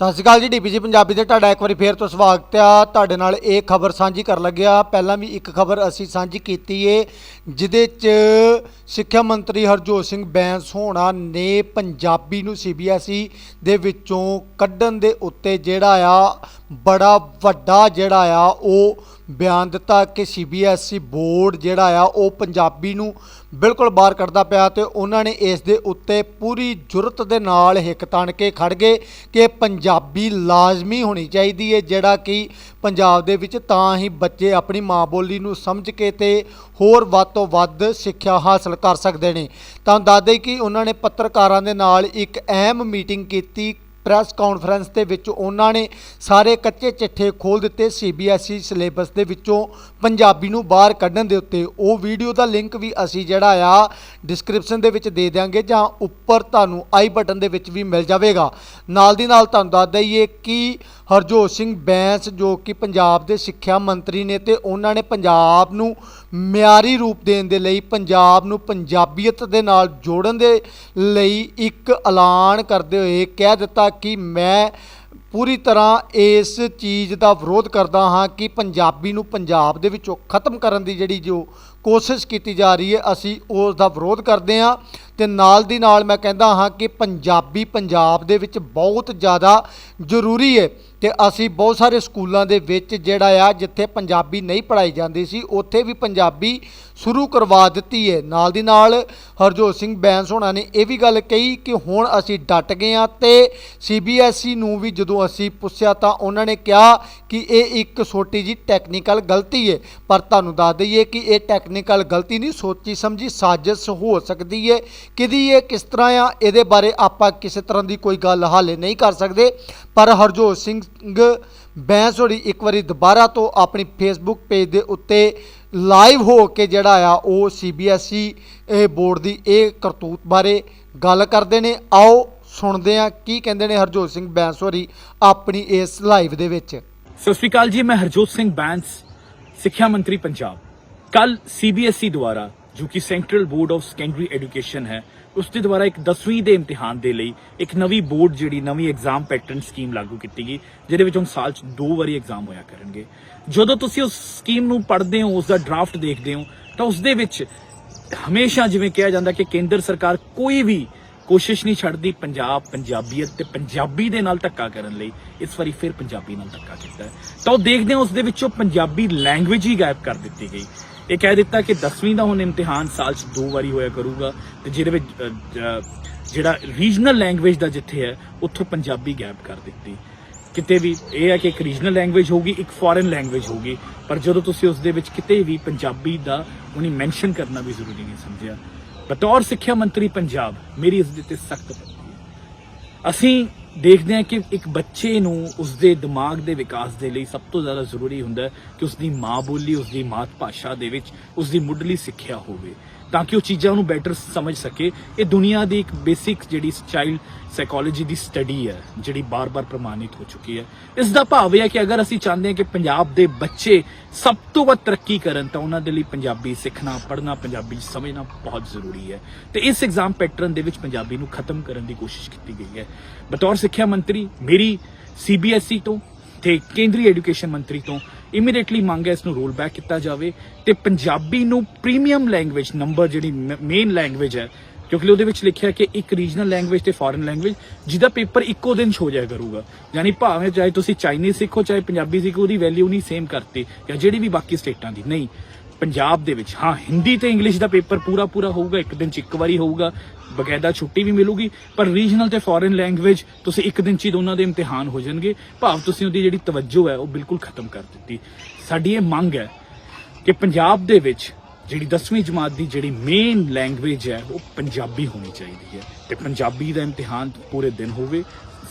ਸਤਿ ਸ਼੍ਰੀ ਅਕਾਲ ਜੀ ਡੀਪੀਜੀ ਪੰਜਾਬੀ ਤੇ ਤੁਹਾਡਾ ਇੱਕ ਵਾਰੀ ਫੇਰ ਤੋਂ ਸਵਾਗਤ ਆ। ਤੁਹਾਡੇ ਨਾਲ ਇਹ ਖਬਰ ਸਾਂਝੀ ਕਰਨ ਲੱਗਿਆ। ਪਹਿਲਾਂ ਵੀ ਇੱਕ ਖਬਰ ਅਸੀਂ ਸਾਂਝੀ ਕੀਤੀ ਏ, ਜਿਹਦੇ 'ਚ ਸਿੱਖਿਆ ਮੰਤਰੀ ਹਰਜੋਤ ਸਿੰਘ ਬੈਂਸ ਹੋਣਾ ਨੇ ਪੰਜਾਬੀ ਨੂੰ ਸੀਬੀਐਸਈ ਦੇ ਵਿੱਚੋਂ ਕੱਢਣ ਦੇ ਉੱਤੇ ਜਿਹੜਾ ਆ, ਬੜਾ ਵੱਡਾ ਜਿਹੜਾ ਆ, ਉਹ ਬਿਆਨ ਦਿੱਤਾ ਕਿ ਸੀਬੀਐਸਈ ਬੋਰਡ ਜਿਹੜਾ ਆ, ਉਹ ਪੰਜਾਬੀ ਨੂੰ ਬਿਲਕੁਲ ਬਾਹਰ ਕੱਢਦਾ ਪਿਆ ਤੇ ਉਹਨਾਂ ਨੇ ਇਸ ਦੇ ਉੱਤੇ ਪੂਰੀ ਜੁਰਤ ਦੇ ਨਾਲ ਹਿੱਕ ਤਣ ਕੇ ਖੜ ਗਏ ਕਿ ਪੰਜਾਬੀ ਲਾਜ਼ਮੀ ਹੋਣੀ ਚਾਹੀਦੀ ਹੈ ਜਿਹੜਾ ਕਿ ਪੰਜਾਬ ਦੇ ਵਿੱਚ ਤਾਂ ਹੀ ਬੱਚੇ ਆਪਣੀ ਮਾਂ ਬੋਲੀ ਨੂੰ ਸਮਝ ਕੇ ਤੇ ਹੋਰ ਵੱਧ ਤੋਂ ਵੱਧ ਸਿੱਖਿਆ ਹਾਸਲ ਕਰ ਸਕਦੇ ਨੇ। ਤਾਂ ਦੱਸਦੇ ਕਿ ਉਹਨਾਂ ਨੇ ਪੱਤਰਕਾਰਾਂ ਦੇ ਨਾਲ ਇੱਕ ਅਹਿਮ ਮੀਟਿੰਗ ਕੀਤੀ ਪ੍ਰੈਸ ਕਾਨਫਰੰਸ ਦੇ ਵਿੱਚ ਉਹਨਾਂ ਨੇ ਸਾਰੇ ਕੱਚੇ ਚਿੱਠੇ ਖੋਲ ਦਿੱਤੇ ਸੀਬੀਐਸਈ ਸਿਲੇਬਸ ਦੇ ਵਿੱਚੋਂ ਪੰਜਾਬੀ ਨੂੰ ਬਾਹਰ ਕੱਢਣ ਦੇ ਉੱਤੇ। ਉਹ ਵੀਡੀਓ ਦਾ ਲਿੰਕ ਵੀ ਅਸੀਂ ਜਿਹੜਾ ਆ ਡਿਸਕ੍ਰਿਪਸ਼ਨ ਦੇ ਵਿੱਚ ਦੇ ਦਿਆਂਗੇ ਜਾਂ ਉੱਪਰ ਤੁਹਾਨੂੰ ਆਈ ਬਟਨ ਦੇ ਵਿੱਚ ਵੀ ਮਿਲ ਜਾਵੇਗਾ। ਨਾਲ ਦੀ ਨਾਲ ਤੁਹਾਨੂੰ ਦੱਸ ਦਈਏ ਕਿ ਹਰਜੋਤ ਸਿੰਘ ਬੈਂਸ ਜੋ ਕਿ ਪੰਜਾਬ ਦੇ ਸਿੱਖਿਆ ਮੰਤਰੀ ਨੇ ਤੇ ਉਹਨਾਂ ਨੇ ਪੰਜਾਬ ਨੂੰ ਮਿਆਰੀ ਰੂਪ ਦੇਣ ਦੇ ਲਈ ਪੰਜਾਬ ਨੂੰ ਪੰਜਾਬੀਅਤ ਦੇ ਨਾਲ ਜੋੜਨ ਦੇ ਲਈ ਇੱਕ ਐਲਾਨ ਕਰਦੇ ਹੋਏ ਕਹਿ ਦਿੱਤਾ ਕਿ ਮੈਂ ਪੂਰੀ ਤਰ੍ਹਾਂ ਇਸ ਚੀਜ਼ ਦਾ ਵਿਰੋਧ ਕਰਦਾ ਹਾਂ ਕਿ ਪੰਜਾਬੀ ਨੂੰ ਪੰਜਾਬ ਦੇ ਵਿੱਚੋਂ ਖਤਮ ਕਰਨ ਦੀ ਜਿਹੜੀ ਜੋ ਕੋਸ਼ਿਸ਼ ਕੀਤੀ ਜਾ ਰਹੀ ਹੈ, ਅਸੀਂ ਉਸ ਦਾ ਵਿਰੋਧ ਕਰਦੇ ਹਾਂ ਤੇ ਨਾਲ ਦੀ ਨਾਲ ਮੈਂ ਕਹਿੰਦਾ ਹਾਂ ਕਿ ਪੰਜਾਬੀ ਪੰਜਾਬ ਦੇ ਵਿੱਚ ਬਹੁਤ ਜ਼ਿਆਦਾ ਜ਼ਰੂਰੀ ਹੈ। ਤੇ ਅਸੀਂ ਬਹੁਤ ਸਾਰੇ ਸਕੂਲਾਂ ਦੇ ਵਿੱਚ ਜਿਹੜਾ ਆ, ਜਿੱਥੇ ਪੰਜਾਬੀ ਨਹੀਂ ਪੜ੍ਹਾਈ ਜਾਂਦੀ ਸੀ, ਉੱਥੇ ਵੀ ਪੰਜਾਬੀ ਸ਼ੁਰੂ ਕਰਵਾ ਦਿੱਤੀ ਹੈ ਨਾਲ ਦੀ ਨਾਲ ਹਰਜੋਤ ਸਿੰਘ ਬੈਂਸ ਹੋਣਾ ਨੇ ਇਹ ਵੀ ਗੱਲ ਕਹੀ ਕਿ ਹੁਣ ਅਸੀਂ ਡਟ ਗਏ ਆ ਤੇ ਸੀਬੀਐਸਈ ਨੂੰ ਵੀ ਜਦੋਂ ਅਸੀਂ ਪੁੱਛਿਆ ਤਾਂ ਉਹਨਾਂ ਨੇ ਕਿਹਾ ਕਿ ਇਹ ਇੱਕ ਛੋਟੀ ਜੀ ਟੈਕਨੀਕਲ ਗਲਤੀ ਹੈ ਪਰ ਤੁਹਾਨੂੰ ਦੱਸ ਦਈਏ ਕਿ ਇਹ ਟੈਕਨੀਕਲ ਗਲਤੀ ਨਹੀਂ, ਸੋਚੀ ਸਮਝੀ ਸਾਜ਼ਿਸ਼ ਹੋ ਸਕਦੀ ਹੈ ਕਿਦੀ ਇਹ ਕਿਸ ਤਰ੍ਹਾਂ ਆ, ਇਹਦੇ ਬਾਰੇ ਆਪਾਂ ਕਿਸੇ ਤਰ੍ਹਾਂ ਦੀ ਕੋਈ ਗੱਲ ਹਾਲੇ ਨਹੀਂ ਕਰ ਸਕਦੇ। ਪਰ ਹਰਜੋਤ ਸਿੰਘ ਬੈਂਸ ਹੋਣੀ ਇੱਕ ਵਾਰੀ ਦੁਬਾਰਾ ਤੋਂ ਆਪਣੀ ਫੇਸਬੁੱਕ ਪੇਜ ਦੇ ਉੱਤੇ ਲਾਈਵ ਹੋ ਕੇ ਜਿਹੜਾ ਆ, ਉਹ ਸੀਬੀਐਸਈ ਇਹ ਬੋਰਡ ਦੀ ਇਹ ਕਰਤੂਤ ਬਾਰੇ ਗੱਲ ਕਰਦੇ ਨੇ। ਆਓ ਸੁਣਦੇ ਆ ਕੀ ਕਹਿੰਦੇ ਨੇ ਹਰਜੋਤ ਸਿੰਘ ਬੈਂਸ ਹੋਰੀ ਆਪਣੀ ਇਸ ਲਾਈਵ ਦੇ ਵਿੱਚ। ਸਤਿ ਸ਼੍ਰੀ ਅਕਾਲ ਜੀ, ਮੈਂ ਹਰਜੋਤ ਸਿੰਘ ਬੈਂਸ, ਸਿੱਖਿਆ ਮੰਤਰੀ ਪੰਜਾਬ। ਕੱਲ ਸੀਬੀਐਸਈ ਦੁਆਰਾ ਜੋ ਕਿ central board of secondary education ਹੈ, ਉਸ ਦੇ ਦੁਆਰਾ ਇੱਕ 10ਵੀਂ ਦੇ ਇਮਤਿਹਾਨ ਦੇ ਲਈ ਇੱਕ ਨਵੀਂ ਬੋਰਡ ਜਿਹੜੀ ਨਵੀਂ ਐਗਜ਼ਾਮ ਪੈਟਰਨ ਸਕੀਮ ਲਾਗੂ ਕੀਤੀ ਗਈ, ਜਿਹਦੇ ਵਿੱਚ ਹੁਣ ਸਾਲ 'ਚ ਦੋ ਵਾਰੀ ਐਗਜ਼ਾਮ ਹੋਇਆ ਕਰਨਗੇ। ਜਦੋਂ ਤੁਸੀਂ ਉਸ ਸਕੀਮ ਨੂੰ ਪੜ੍ਹਦੇ ਹੋ ਉਸ ਦਾ ਡਰਾਫਟ ਦੇਖਦੇ ਹੋ, ਤਾਂ ਉਸ ਦੇ ਵਿੱਚ ਹਮੇਸ਼ਾ ਜਿਵੇਂ ਕਿਹਾ ਜਾਂਦਾ ਕਿ ਕੇਂਦਰ ਸਰਕਾਰ ਕੋਈ ਵੀ ਕੋਸ਼ਿਸ਼ ਨਹੀਂ ਛੱਡਦੀ ਪੰਜਾਬ, ਪੰਜਾਬੀਅਤ ਤੇ ਪੰਜਾਬੀ ਦੇ ਨਾਲ ਧੱਕਾ ਕਰਨ ਲਈ, ਇਸ ਵਾਰੀ ਫਿਰ ਪੰਜਾਬੀ ਨਾਲ ਧੱਕਾ ਕੀਤਾ ਤਾਂ ਉਹ ਦੇਖਦੇ ਹਾਂ, ਉਸ ਦੇ ਵਿੱਚੋਂ ਪੰਜਾਬੀ ਲੈਂਗੁਏਜ ਹੀ ਗਾਇਬ ਕਰ ਦਿੱਤੀ ਗਈ। ਇਹ ਕਹਿ ਦਿੱਤਾ ਕਿ 10ਵੀਂ ਦਾ ਹੁਣ ਇਮਤਿਹਾਨ ਸਾਲ 'ਚ ਦੋ ਵਾਰੀ ਹੋਇਆ ਕਰੂਗਾ ਤੇ ਜਿਹਦੇ ਵਿੱਚ ਜਿਹੜਾ ਰੀਜਨਲ ਲੈਂਗੁਏਜ ਦਾ ਜਿੱਥੇ ਹੈ, ਉੱਥੋਂ ਪੰਜਾਬੀ ਗੈਪ ਕਰ ਦਿੱਤੀ। ਕਿਤੇ ਵੀ ਇਹ ਹੈ ਕਿ ਇੱਕ ਰੀਜਨਲ ਲੈਂਗੁਏਜ ਹੋਊਗੀ, ਇੱਕ ਫੋਰਨ ਲੈਂਗੁਏਜ ਹੋਊਗੀ, ਪਰ ਜਦੋਂ ਤੁਸੀਂ ਉਸ ਦੇ ਵਿੱਚ ਕਿਤੇ ਵੀ ਪੰਜਾਬੀ ਦਾ ਉਹਨੇ ਮੈਂਸ਼ਨ ਕਰਨਾ ਵੀ ਜ਼ਰੂਰੀ ਨਹੀਂ ਸਮਝਿਆ। ਬਤੌਰ ਸਿੱਖਿਆ ਮੰਤਰੀ ਪੰਜਾਬ, ਮੇਰੀ ਇਸ ਦੇ ਤੇ ਸਖਤ ਹੈ। ਅਸੀਂ ਦੇਖਦੇ ਹਾਂ ਕਿ ਇੱਕ ਬੱਚੇ ਨੂੰ ਉਸਦੇ ਦਿਮਾਗ ਦੇ ਵਿਕਾਸ ਦੇ ਲਈ ਸਭ ਤੋਂ ਜ਼ਿਆਦਾ ਜ਼ਰੂਰੀ ਹੁੰਦਾ ਕਿ ਉਸਦੀ ਮਾਂ ਬੋਲੀ, ਉਸਦੀ ਮਾਤ ਭਾਸ਼ਾ ਦੇ ਵਿੱਚ ਉਸਦੀ ਮੁੱਢਲੀ ਸਿੱਖਿਆ ਹੋਵੇ। ਤਾਂ ਕਿ ਉਹ ਚੀਜ਼ਾਂ ਨੂੰ ਬੈਟਰ ਸਮਝ ਸਕੇ। ਇਹ ਦੁਨੀਆ ਦੀ ਇੱਕ ਬੇਸਿਕ ਜਿਹੜੀ ਚਾਈਲਡ ਸਾਈਕੋਲੋਜੀ ਦੀ ਸਟੱਡੀ ਹੈ, ਜਿਹੜੀ ਬਾਰ-ਬਾਰ ਪ੍ਰਮਾਣਿਤ ਹੋ ਚੁੱਕੀ ਹੈ। ਇਸ ਦਾ ਭਾਵ ਇਹ ਹੈ ਕਿ ਅਗਰ ਅਸੀਂ ਚਾਹੁੰਦੇ ਹਾਂ ਕਿ ਪੰਜਾਬ ਦੇ ਬੱਚੇ ਸਭ ਤੋਂ ਵੱਧ ਤਰੱਕੀ ਕਰਨ, ਤਾਂ ਉਹਨਾਂ ਦੇ ਲਈ ਪੰਜਾਬੀ ਸਿੱਖਣਾ, ਪੜ੍ਹਨਾ, ਪੰਜਾਬੀ ਸਮਝਣਾ ਬਹੁਤ ਜ਼ਰੂਰੀ ਹੈ। ਤੇ ਇਸ ਐਗਜ਼ਾਮ ਪੈਟਰਨ ਦੇ ਵਿੱਚ ਪੰਜਾਬੀ ਨੂੰ ਖਤਮ ਕਰਨ ਦੀ ਕੋਸ਼ਿਸ਼ ਕੀਤੀ ਗਈ ਹੈ। ਬਤੌਰ ਸਿੱਖਿਆ ਮੰਤਰੀ, ਮੇਰੀ ਸੀਬੀਐਸਈ ਤੋਂ ਤੇ ਕੇਂਦਰੀ ਐਜੂਕੇਸ਼ਨ ਮੰਤਰੀ ਤੋਂ ਇਮੀਡੀਏਟਲੀ ਮੰਗ ਹੈ ਇਸ ਨੂੰ ਰੋਲ ਬੈਕ ਕੀਤਾ ਜਾਵੇ ਤੇ ਪੰਜਾਬੀ ਨੂੰ ਪ੍ਰੀਮੀਅਮ ਲੈਂਗੁਏਜ ਨੰਬਰ ਜਿਹੜੀ ਮੇਨ ਲੈਂਗੁਏਜ ਹੈ, ਕਿਉਂਕਿ ਉਹਦੇ ਵਿੱਚ ਲਿਖਿਆ ਕਿ ਇੱਕ ਰੀਜਨਲ ਲੈਂਗੁਏਜ ਤੇ ਫੋਰਨ ਲੈਂਗੁਏਜ ਜਿਹਦਾ ਪੇਪਰ ਇੱਕੋ ਦਿਨ 'ਚ ਹੋ ਜਾਇਆ ਕਰੂਗਾ। ਯਾਨੀ ਭਾਵੇਂ ਚਾਹੇ ਤੁਸੀਂ ਚਾਈਨੀਜ਼ ਸਿੱਖੋ, ਚਾਹੇ ਪੰਜਾਬੀ ਸਿੱਖੋ, ਉਹਦੀ ਵੈਲਿਊ ਨਹੀਂ ਸੇਮ ਕਰਤੀ, ਜਾਂ ਜਿਹੜੀ ਵੀ ਬਾਕੀ ਸਟੇਟਾਂ ਦੀ। ਨਹੀਂ ਪੰਜਾਬ ਦੇ ਵਿੱਚ। ਹਾਂ, ਹਿੰਦੀ ਤੇ ਇੰਗਲਿਸ਼ ਦਾ ਪੇਪਰ ਪੂਰਾ ਪੂਰਾ ਹੋਊਗਾ, ਇੱਕ ਦਿਨ 'ਚ ਇੱਕ ਵਾਰੀ ਹੋਊਗਾ, ਬਕਾਇਦਾ ਛੁੱਟੀ ਵੀ ਮਿਲੂਗੀ, ਪਰ ਰੀਜਨਲ ਤੇ ਫੋਰਨ ਲੈਂਗੁਏਜ ਤੁਸੀਂ ਇੱਕ ਦਿਨ 'ਚ ਹੀ ਦੋਨਾਂ ਦੇ ਇਮਤਿਹਾਨ ਹੋ ਜਾਣਗੇ। ਭਾਵ ਤੁਸੀਂ ਉਹਦੀ ਜਿਹੜੀ ਤਵੱਜੋ ਹੈ, ਉਹ ਬਿਲਕੁਲ ਖਤਮ ਕਰ ਦਿੱਤੀ। ਸਾਡੀ ਇਹ ਮੰਗ ਹੈ ਕਿ ਪੰਜਾਬ ਦੇ ਵਿੱਚ ਜਿਹੜੀ 10ਵੀਂ ਜਮਾਤ ਦੀ ਜਿਹੜੀ ਮੇਨ ਲੈਂਗੁਏਜ ਹੈ, ਉਹ ਪੰਜਾਬੀ ਹੋਣੀ ਚਾਹੀਦੀ ਹੈ। ਤੇ ਪੰਜਾਬੀ ਦਾ ਇਮਤਿਹਾਨ ਪੂਰੇ ਦਿਨ ਹੋਵੇ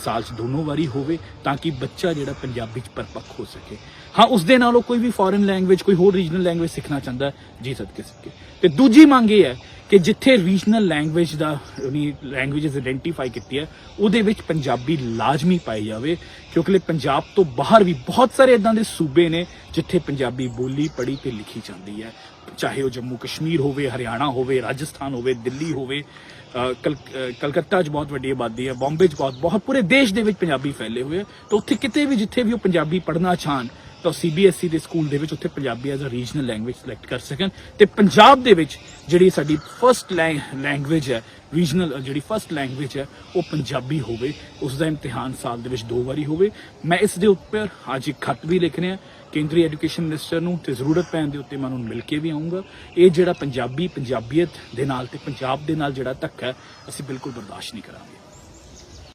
ਸਾਲ 'ਚ ਦੋਨੋਂ ਵਾਰੀ ਹੋਵੇ ਤਾਂ ਕਿ ਬੱਚਾ ਜਿਹੜਾ ਪੰਜਾਬੀ 'ਚ ਪਰਪੱਕ ਹੋ ਸਕੇ। ਹਾਂ ਉਸ ਦੇ ਉਹ ਕੋਈ ਵੀ ਫੋਰਨ ਲੈਂਗੁਏਜ ਕੋਈ ਹੋਰ ਰੀਜਨਲ ਲੈਂਗੁਏਜ ਸਿੱਖਣਾ ਚਾਹੁੰਦਾ ਹੈ, ਜੀ ਸਦਕੇ ਸਕੇ ਤੇ ਦੂਜੀ ਮੰਗ ਇਹ ਹੈ ਕਿ ਜਿੱਥੇ ਰੀਜਨਲ ਲੈਂਗੁਏਜ ਦਾ ਉਹਨੀ ਲੈਂਗੁਏਜਸ ਆਇਡੈਂਟੀਫਾਈ ਕੀਤੀ ਹੈ ਉਹਦੇ ਵਿੱਚ ਪੰਜਾਬੀ ਲਾਜ਼ਮੀ ਪਾਈ ਜਾਵੇ ਕਿਉਂਕਿ ਪੰਜਾਬ ਤੋਂ ਬਾਹਰ ਵੀ ਬਹੁਤ ਸਾਰੇ ਇਦਾਂ ਦੇ ਸੂਬੇ ਨੇ ਜਿੱਥੇ ਪੰਜਾਬੀ ਬੋਲੀ ਪੜ੍ਹੀ ਤੇ ਲਿਖੀ ਜਾਂਦੀ ਹੈ। ਚਾਹੇ ਉਹ ਜੰਮੂ ਕਸ਼ਮੀਰ ਹੋਵੇ ਹਰਿਆਣਾ ਹੋਵੇ ਰਾਜਸਥਾਨ ਹੋਵੇ ਦਿੱਲੀ ਹੋਵੇ ਕਲਕੱਤਾ 'ਚ ਬਹੁਤ ਵੱਡੀ ਆਬਾਦੀ ਹੈ, ਬੰਬੇ 'ਚ ਬਹੁਤ ਬਹੁਤ, ਪੂਰੇ ਦੇਸ਼ ਦੇ ਵਿੱਚ ਪੰਜਾਬੀ ਫੈਲੇ ਹੋਏ ਆ ਤਾਂ ਉੱਥੇ ਕਿਤੇ ਵੀ ਜਿੱਥੇ ਵੀ ਉਹ ਪੰਜਾਬੀ ਪੜ੍ਹਨਾ ਚਾਹਣ ਤਾਂ ਸੀਬੀਐਸਈ E ਦੇ ਸਕੂਲ ਦੇ ਵਿੱਚ ਉੱਥੇ Punjabi as a regional language select ਕਰ ਸਕਣ ਤੇ ਪੰਜਾਬ ਦੇ ਵਿੱਚ ਜਿਹੜੀ ਸਾਡੀ ਫਰਸਟ ਲੈਂਗੁਏਜ ਹੈ ਰੀਜਨਲ ਜਿਹੜੀ ਫਰਸਟ ਲੈਂਗੁਏਜ ਹੈ, ਉਹ ਪੰਜਾਬੀ ਹੋਵੇ। ਉਸ ਦਾ ਇਮਤਿਹਾਨ ਸਾਲ ਦੇ ਵਿੱਚ ਦੋ ਵਾਰੀ ਹੋਵੇ। ਮੈਂ ਇਸ ਦੇ ਉੱਪਰ ਅੱਜ ਇੱਕ ਖੱਤ ਵੀ ਲਿਖ ਰਿਹਾ। ਕੇਂਦਰੀ ਐਜੂਕੇਸ਼ਨ ਮਿਨਿਸਟਰ ਨੂੰ ਤੇ ਜ਼ਰੂਰਤ ਪੈਣ ਦੇ ਉੱਤੇ ਮੈਂ ਉਹਨੂੰ ਮਿਲ ਕੇ ਵੀ ਆਉਂਗਾ ਇਹ ਜਿਹੜਾ ਪੰਜਾਬੀ, ਪੰਜਾਬੀਅਤ ਦੇ ਨਾਲ ਤੇ ਪੰਜਾਬ ਦੇ ਨਾਲ ਜਿਹੜਾ ਧੱਕਾ ਅਸੀਂ ਬਿਲਕੁਲ ਬਰਦਾਸ਼ਤ ਨਹੀਂ ਕਰਾਂਗੇ।